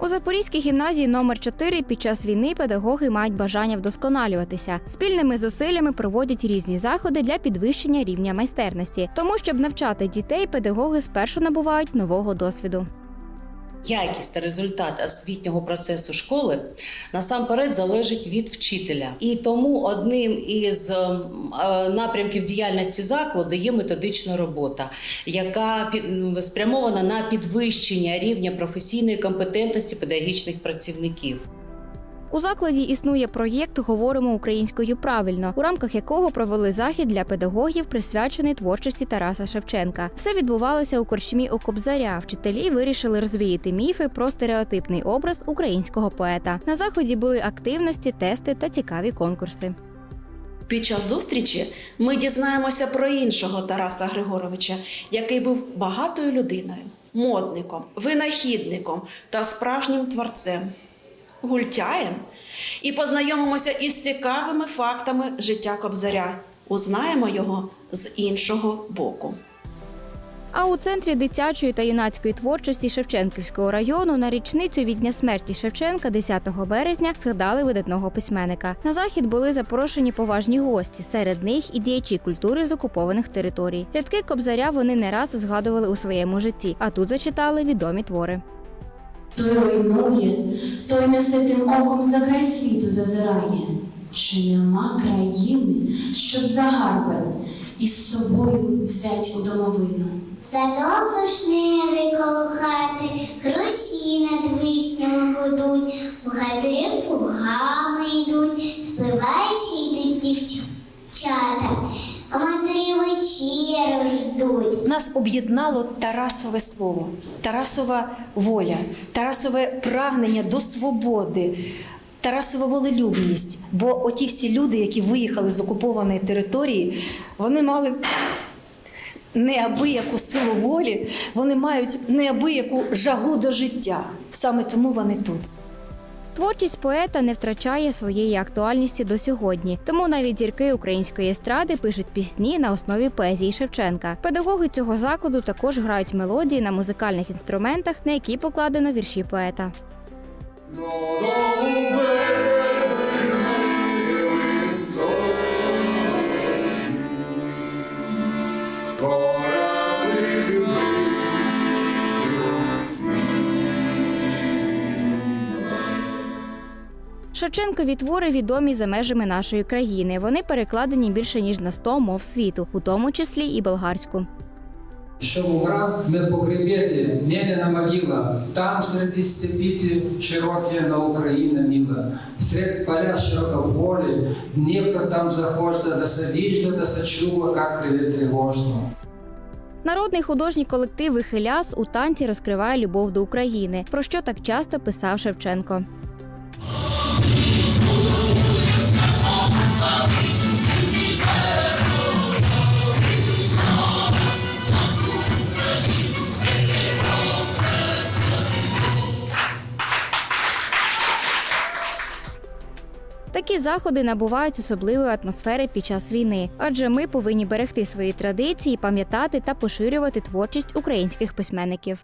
У Запорізькій гімназії номер 4 під час війни педагоги мають бажання вдосконалюватися. Спільними зусиллями проводять різні заходи для підвищення рівня майстерності. Тому, щоб навчати дітей, педагоги спершу набувають нового досвіду. Якість та результат освітнього процесу школи насамперед залежить від вчителя, і тому одним із ем, е, напрямків діяльності закладу є методична робота, яка спрямована на підвищення рівня професійної компетентності педагогічних працівників. У закладі існує проєкт Говоримо українською правильно, у рамках якого провели захід для педагогів, присвячений творчості Тараса Шевченка. Все відбувалося у корчмі у Кобзаря. Вчителі вирішили розвіяти міфи про стереотипний образ українського поета. На заході були активності, тести та цікаві конкурси. Під час зустрічі ми дізнаємося про іншого Тараса Григоровича, який був багатою людиною, модником, винахідником та справжнім творцем, гультяєм. І познайомимося із цікавими фактами життя Кобзаря. Узнаємо його з іншого боку. А у центрі дитячої та юнацької творчості Шевченківського району на річницю від дня смерті Шевченка 10 березня згадали видатного письменника. На захід були запрошені поважні гості. Серед них і діячі культури з окупованих територій. Рядки Кобзаря вони не раз згадували у своєму житті, а тут зачитали відомі твори. Той руйнує, той неситим оком за край світу зазирає. Чи нема країни, щоб загарбати і з собою взять у домовину? Садок вишневий коло хати, хрущі над вишнями гудуть, богатирі плугами йдуть, спливаючи йдуть дівчата, матері вечерю ждуть. Нас об'єднало Тарасове слово, Тарасова воля, Тарасове прагнення до свободи. Тарасова волелюбність, бо оті всі люди, які виїхали з окупованої території, вони мали неабияку силу волі, вони мають неабияку жагу до життя. Саме тому вони тут. Творчість поета не втрачає своєї актуальності до сьогодні, тому навіть зірки української естради пишуть пісні на основі поезії Шевченка. Педагоги цього закладу також грають мелодії на музикальних інструментах, на які покладено вірші поета. Шевченкові твори відомі за межами нашої країни. Вони перекладені більше ніж на 100 мов світу, у тому числі і болгарську. Що умра, ми в погребєті, Мєляна могила, там серед степіті широкі на Україна мила, серед поля широко полі, Дніпро там захожда, да садіжда, да сочува, как криве тривожно. Народний художній колектив Вихиляс у танці розкриває любов до України, про що так часто писав Шевченко. Такі заходи набувають особливої атмосфери під час війни, адже ми повинні берегти свої традиції, пам'ятати та поширювати творчість українських письменників.